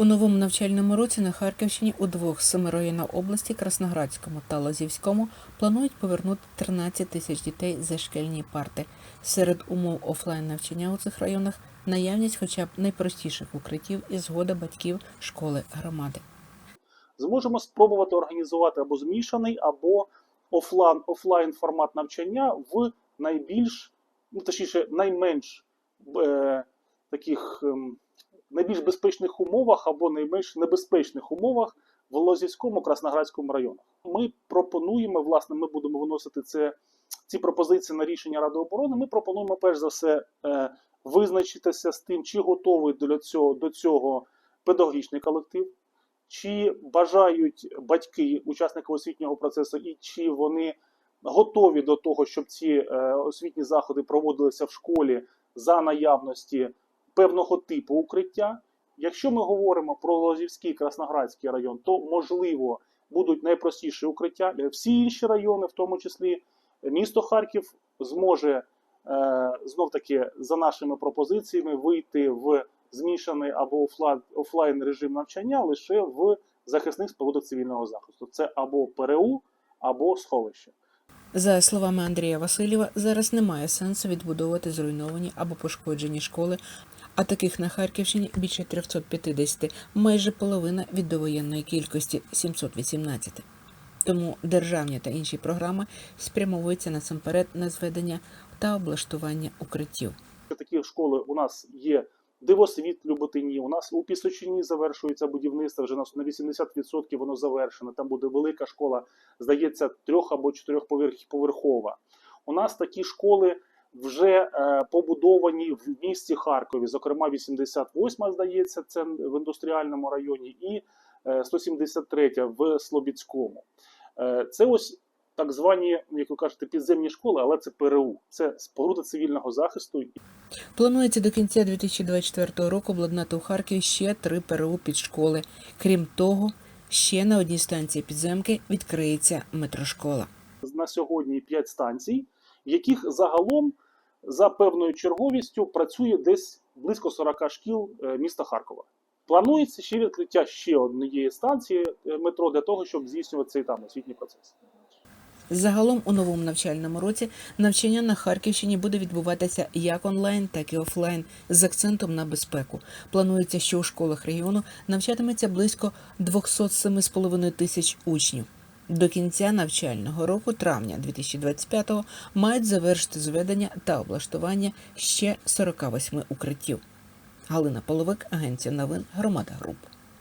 У новому навчальному році на Харківщині у двох семи районах області Красноградському та Лазівському планують повернути 13 тисяч дітей за шкільні парти. Серед умов офлайн навчання у цих районах наявність хоча б найпростіших укриттів і згода батьків школи громади. зможемо спробувати організувати або змішаний, або офлайн, офлайн формат навчання в найбільш, ну точніше, найменш е, таких ем, найбільш безпечних умовах або найменш небезпечних умовах в Лозівському Красноградському районах. Ми пропонуємо, власне, ми будемо виносити це, ці пропозиції на рішення Ради оборони. Ми пропонуємо перш за все е, визначитися з тим, чи готовий до цього, до цього педагогічний колектив чи бажають батьки, учасники освітнього процесу, і чи вони готові до того, щоб ці е, освітні заходи проводилися в школі за наявності певного типу укриття. Якщо ми говоримо про Лозівський Красноградський район, то можливо будуть найпростіші укриття. Всі інші райони, в тому числі місто Харків, зможе е, знов таки за нашими пропозиціями вийти в змішаний або офлайн, офлайн режим навчання лише в захисних спорудах цивільного захисту. Це або ПРУ, або сховище. За словами Андрія Васильєва, зараз немає сенсу відбудовувати зруйновані або пошкоджені школи, а таких на Харківщині більше 350, майже половина від довоєнної кількості 718. Тому державні та інші програми спрямовуються насамперед на зведення та облаштування укриттів. Такі школи у нас є Дивосвіт Люботині, у нас у Пісочині завершується будівництво, вже на на 80% воно завершено. Там буде велика школа, здається, трьох або чотирьохповерхова. У нас такі школи вже е, побудовані в місті Харкові, зокрема 88, здається, це в індустріальному районі, і е, 173 в Слобідському. Е, це ось так звані, як ви кажете, підземні школи, але це ПРУ. Це споруда цивільного захисту. Планується до кінця 2024 року обладнати у Харкові ще три ПРУ підшколи. Крім того, ще на одній станції підземки відкриється метрошкола. на сьогодні 5 станцій, в яких загалом за певною черговістю працює десь близько 40 шкіл е, міста Харкова. Планується ще відкриття ще однієї станції е, метро для того, щоб здійснювати цей там освітній процес. Загалом у новому навчальному році навчання на Харківщині буде відбуватися як онлайн, так і офлайн з акцентом на безпеку. Планується, що у школах регіону навчатиметься близько 207,5 тисяч учнів. До кінця навчального року, травня 2025-го, мають завершити зведення та облаштування ще 48 укриттів. Галина Половик, агенція новин Громада Груп.